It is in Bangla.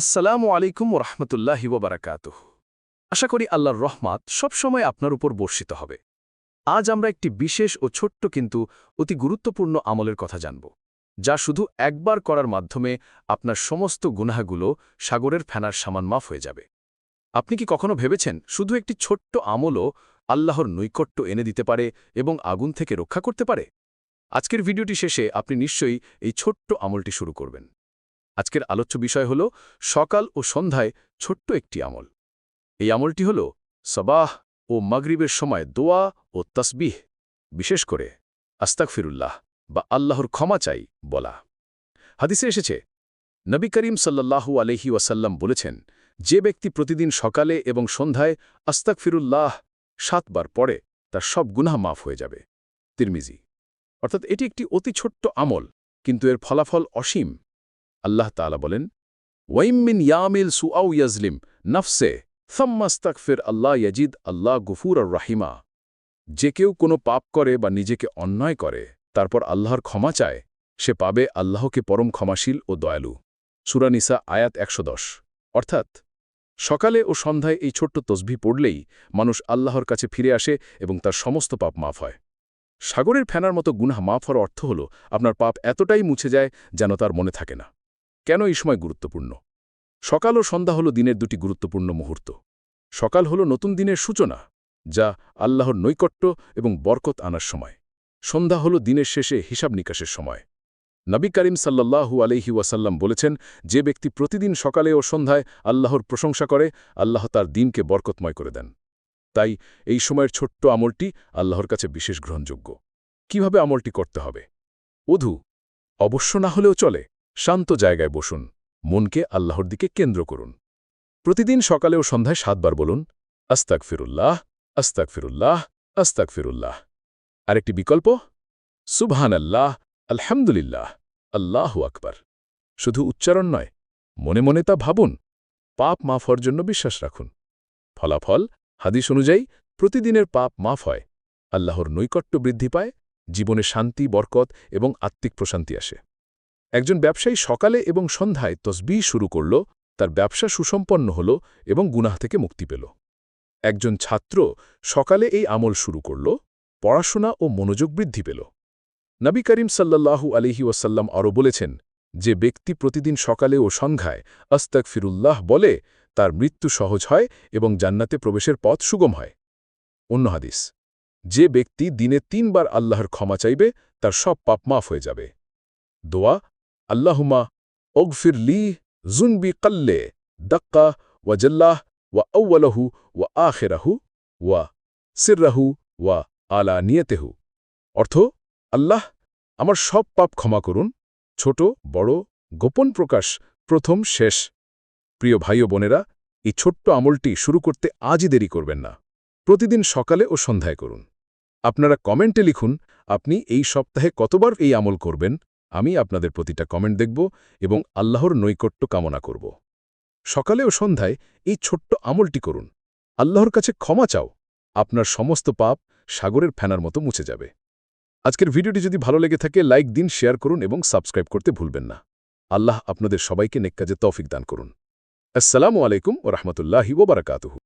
আসসালামু আলাইকুম রহমতুল্লাহ বারাকাত আশা করি আল্লাহর রহমাত সবসময় আপনার উপর বর্ষিত হবে। আজ আমরা একটি বিশেষ ও ছোট্ট কিন্তু অতি গুরুত্বপূর্ণ আমলের কথা জানব, যা শুধু একবার করার মাধ্যমে আপনার সমস্ত গুনাহাগুলো সাগরের ফেনার সামান মাফ হয়ে যাবে। আপনি কি কখনো ভেবেছেন শুধু একটি ছোট্ট আমলও আল্লাহর নৈকট্য এনে দিতে পারে এবং আগুন থেকে রক্ষা করতে পারে? আজকের ভিডিওটি শেষে আপনি নিশ্চয়ই এই ছোট্ট আমলটি শুরু করবেন। আজকের আলোচ্য বিষয় হল সকাল ও সন্ধ্যায় ছোট্ট একটি আমল। এই আমলটি হল সবাহ ও মাগরিবের সময় দোয়া ও তসবিহ, বিশেষ করে আস্তাক ফিরুল্লাহ বা আল্লাহর ক্ষমা চাই বলা। হাদিসে এসেছে, নবী করিম সাল্লাল্লাহু আলহি ওয়াসাল্লাম বলেছেন, যে ব্যক্তি প্রতিদিন সকালে এবং সন্ধ্যায় আস্তাক ফিরুল্লাহ সাতবার পড়ে, তার সব গুনাহ মাফ হয়ে যাবে। তিরমিজি, অর্থাৎ এটি একটি অতি ছোট্ট আমল, কিন্তু এর ফলাফল অসীম। আল্লাহ তালা বলেন ওয়াইমিন ইয়ামিল সুআউ ইয়াজলিম নফসে ফির আল্লাহ ইয়াজিদ আল্লাহ গুফুর আর রাহিমা। যে কেউ কোনো পাপ করে বা নিজেকে অন্যায় করে, তারপর আল্লাহর ক্ষমা চায়, সে পাবে আল্লাহকে পরম ক্ষমাশীল ও দয়ালু। সুরানিসা আয়াত একশো দশ। অর্থাৎ, সকালে ও সন্ধ্যায় এই ছোট্ট তসবি পড়লেই মানুষ আল্লাহর কাছে ফিরে আসে এবং তার সমস্ত পাপ মাফ হয়। সাগরের ফেনার মতো গুনাহ মাফ হওয়ার অর্থ হল, আপনার পাপ এতটাই মুছে যায় যেন তার মনে থাকে না। কেন এই সময় গুরুত্বপূর্ণ? সকাল ও সন্ধ্যা হল দিনের দুটি গুরুত্বপূর্ণ মুহূর্ত। সকাল হল নতুন দিনের সূচনা, যা আল্লাহর নৈকট্য এবং বরকত আনার সময়। সন্ধ্যা হল দিনের শেষে হিসাব নিকাশের সময়। নবী করিম সাল্লাল্লাহু আলহি ওয়াসাল্লাম বলেছেন, যে ব্যক্তি প্রতিদিন সকালে ও সন্ধ্যায় আল্লাহর প্রশংসা করে, আল্লাহ তার দিনকে বরকতময় করে দেন। তাই এই সময়ের ছোট্ট আমলটি আল্লাহর কাছে বিশেষ গ্রহণযোগ্য। কীভাবে আমলটি করতে হবে? অধু অবশ্য না হলেও চলে। শান্ত জায়গায় বসুন, মনকে আল্লাহর দিকে কেন্দ্র করুন। প্রতিদিন সকালে ও সন্ধ্যায় সাতবার বলুন আস্তাক ফিরুল্লাহ আস্তাক ফিরুল্লাহ আস্তাক ফিরুল্লাহ আরেকটি বিকল্প সুবহান আল্লাহ আলহামদুলিল্লাহ, আল্লাহ আকবার। শুধু উচ্চারণ নয়, মনে মনে তা ভাবুন, পাপ মাফ হওয়ার জন্য বিশ্বাস রাখুন। ফলাফল, হাদিস অনুযায়ী, প্রতিদিনের পাপ মাফ হয়, আল্লাহর নৈকট্য বৃদ্ধি পায়, জীবনে শান্তি, বরকত এবং আত্মিক প্রশান্তি আসে। একজন ব্যবসায়ী সকালে এবং সন্ধ্যায় তসবি শুরু করল, তার ব্যবসা সুসম্পন্ন হল এবং গুনাহ থেকে মুক্তি পেল। একজন ছাত্র সকালে এই আমল শুরু করল, পড়াশোনা ও মনোযোগ বৃদ্ধি পেল। নবী করিম সাল্লাল্লাহু আলিহি ওয়াসাল্লাম আরও বলেছেন, যে ব্যক্তি প্রতিদিন সকালে ও সন্ধ্যায় আস্তাক ফিরুল্লাহ বলে, তার মৃত্যু সহজ হয় এবং জান্নাতে প্রবেশের পথ সুগম হয়। অন্য হাদিস, যে ব্যক্তি দিনে তিনবার আল্লাহর ক্ষমা চাইবে, তার সব পাপ মাফ হয়ে যাবে। দোয়া আল্লাহুমা ওগফির লি জুনবি কল্লে দক্কা ওয়া জল্লাহ ওয়া আউ্বলহু ওয়া আখেরাহু ওয়া সিররাহু ওয়া আলা নিয়তেহু অর্থ, আল্লাহ আমার সব পাপ ক্ষমা করুন, ছোট, বড়, গোপন প্রকাশ প্রথম, শেষ। প্রিয় ভাই ও বোনেরা, এই ছোট্ট আমলটি শুরু করতে আজই দেরি করবেন না। প্রতিদিন সকালে ও সন্ধ্যায় করুন। আপনারা কমেন্টে লিখুন, আপনি এই সপ্তাহে কতবার এই আমল করবেন? আমি আপনাদের প্রতিটা কমেন্ট দেখব এবং আল্লাহর নৈকট্য কামনা করব। সকালে ও সন্ধ্যায় এই ছোট্ট আমলটি করুন। আল্লাহর কাছে ক্ষমা চাও, আপনার সমস্ত পাপ সাগরের ফেনার মতো মুছে যাবে। আজকের ভিডিওটি যদি ভালো লেগে থাকে লাইক দিন শেয়ার করুন এবং সাবস্ক্রাইব করতে ভুলবেন না। আল্লাহ আপনাদের সবাইকে নেককাজে তৌফিক দান করুন। আসসালামু আলাইকুম ও রহমতুল্লাহি ওবরাকাতুহু